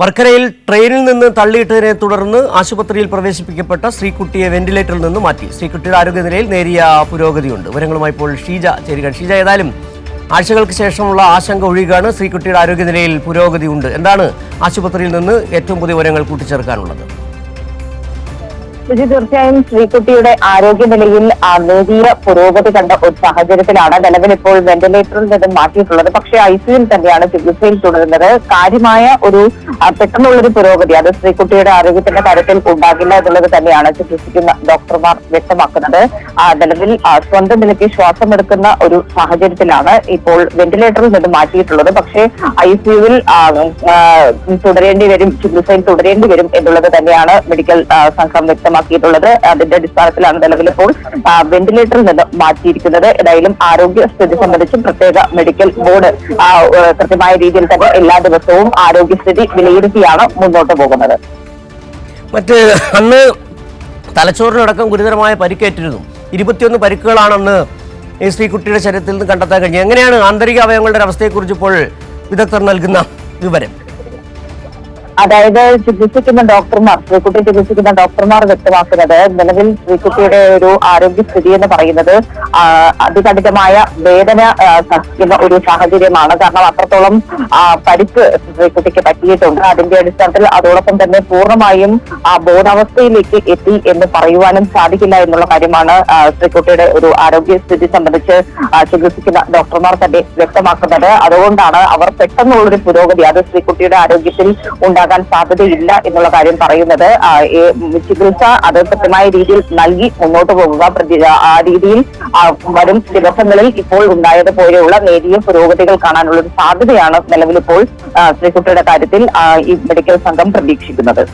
വർക്കരയിൽ ട്രെയിനിൽ നിന്ന് തള്ളിയിട്ടതിനെ തുടർന്ന് ആശുപത്രിയിൽ പ്രവേശിപ്പിക്കപ്പെട്ട ശ്രീകുട്ടിയെ വെന്റിലേറ്ററിൽ നിന്ന് മാറ്റി. ശ്രീകുട്ടിയുടെ ആരോഗ്യനിലയിൽ നേരിയ പുരോഗതിയുണ്ട്. വിവരങ്ങളുമായി ഇപ്പോൾ ഷീജ ചേരുക ഷീജ ഏതായാലും ആഴ്ചകൾക്ക് ശേഷമുള്ള ആശങ്ക ഒഴിയുകയാണ്. ശ്രീകുട്ടിയുടെ ആരോഗ്യനിലയിൽ പുരോഗതിയുണ്ട്. എന്താണ് ആശുപത്രിയിൽ നിന്ന് ഏറ്റവും പുതിയ വിവരങ്ങൾ കൂട്ടിച്ചേർക്കാനുള്ളത്? സുജി തീർച്ചയായും ശ്രീകുട്ടിയുടെ ആരോഗ്യനിലയിൽ നേരിയ പുരോഗതി കണ്ട ഒരു സാഹചര്യത്തിലാണ് നിലവിൽ ഇപ്പോൾ വെന്റിലേറ്ററിൽ നിന്നും മാറ്റിയിട്ടുള്ളത്. പക്ഷേ ഐ സിയിൽ തന്നെയാണ് ചികിത്സയിൽ തുടരുന്നത്. കാര്യമായ ഒരു പെട്ടെന്നുള്ളൊരു പുരോഗതി അത് ശ്രീകുട്ടിയുടെ ആരോഗ്യത്തിന്റെ കാര്യത്തിൽ ഉണ്ടാകില്ല എന്നുള്ളത് തന്നെയാണ് ചികിത്സിക്കുന്ന ഡോക്ടർമാർ വ്യക്തമാക്കുന്നത്. നിലവിൽ സ്വന്തം നിലയ്ക്ക് ശ്വാസം എടുക്കുന്ന ഒരു സാഹചര്യത്തിലാണ് ഇപ്പോൾ വെന്റിലേറ്ററിൽ നിന്നും മാറ്റിയിട്ടുള്ളത്. പക്ഷേ ഐ സിയുവിൽ തുടരേണ്ടി വരും ചികിത്സയിൽ തുടരേണ്ടി വരും എന്നുള്ളത് തന്നെയാണ് മെഡിക്കൽ സംഘം സംഘം വ്യക്തമാക്കിയിട്ടുള്ളത് അതിന്റെ അടിസ്ഥാനത്തിലാണ് നിലവിൽ ഇപ്പോൾ വെന്റിലേറ്ററിൽ നിന്ന് മാറ്റിയിരിക്കുന്നത്. ഏതായാലും ആരോഗ്യ സ്ഥിതി സംബന്ധിച്ച് പ്രത്യേക മെഡിക്കൽ ബോർഡ് കൃത്യമായ രീതിയിൽ തന്നെ എല്ലാ ദിവസവും ആരോഗ്യസ്ഥിതി വിലയിരുത്തിയാണ് മുന്നോട്ട് പോകുന്നത്. മറ്റ് അന്ന് തലച്ചോറിനടക്കം ഗുരുതരമായ പരിക്കേറ്റിരുന്നു. ഇരുപത്തിയൊന്ന് പരിക്കുകളാണെന്ന് ഈ ശ്രീകുട്ടിയുടെ ശരീരത്തിൽ നിന്ന് കണ്ടെത്താൻ കഴിഞ്ഞു എങ്ങനെയാണ് ആന്തരിക അവയവങ്ങളുടെ അവസ്ഥയെക്കുറിച്ച് ഇപ്പോൾ വിദഗ്ധർ നൽകുന്ന വിവരം? അതായത് ചികിത്സിക്കുന്ന ഡോക്ടർമാർ ശ്രീകുട്ടി ചികിത്സിക്കുന്ന ഡോക്ടർമാർ വ്യക്തമാക്കുന്നത് നിലവിൽ ശ്രീകുട്ടിയുടെ ഒരു ആരോഗ്യസ്ഥിതി എന്ന് പറയുന്നത് അതികഠിനമായ വേദന സഹിക്കുന്ന ഒരു സാഹചര്യമാണ്. കാരണം അത്രത്തോളം പരിക്ക് കുട്ടിക്ക് പറ്റിയിട്ടുണ്ട്. അതിന്റെ അടിസ്ഥാനത്തിൽ അതോടൊപ്പം തന്നെ പൂർണമായും ബോധാവസ്ഥയിലേക്ക് എത്തി എന്ന് പറയുവാനും സാധിക്കില്ല എന്നുള്ള കാര്യമാണ് ശ്രീകുട്ടിയുടെ ഒരു ആരോഗ്യസ്ഥിതി സംബന്ധിച്ച് ചികിത്സിക്കുന്ന ഡോക്ടർമാർ തന്നെ വ്യക്തമാക്കുന്നത്. അതുകൊണ്ടാണ് അവർ പെട്ടെന്നുള്ളൊരു പുരോഗതി അത് ശ്രീകുട്ടിയുടെ ആരോഗ്യത്തിൽ ഉണ്ടാകാൻ സാധ്യതയില്ല എന്നുള്ള കാര്യം പറയുന്നത്. ചികിത്സ അത് കൃത്യമായ രീതിയിൽ നൽകി മുന്നോട്ട് പോകുക ആ രീതിയിൽ ആ, വരും ദിവസങ്ങളിൽ ഇപ്പോൾ ഉണ്ടായതുപോലെയുള്ള നേരിയ പുരോഗതികൾ കാണാനുള്ള ഒരു സാധ്യതയാണ് നിലവിലിപ്പോൾ ശ്രീകുട്ടിയുടെ കാര്യത്തിൽ ഈ മെഡിക്കൽ സംഘം പ്രതീക്ഷിക്കുന്നത്.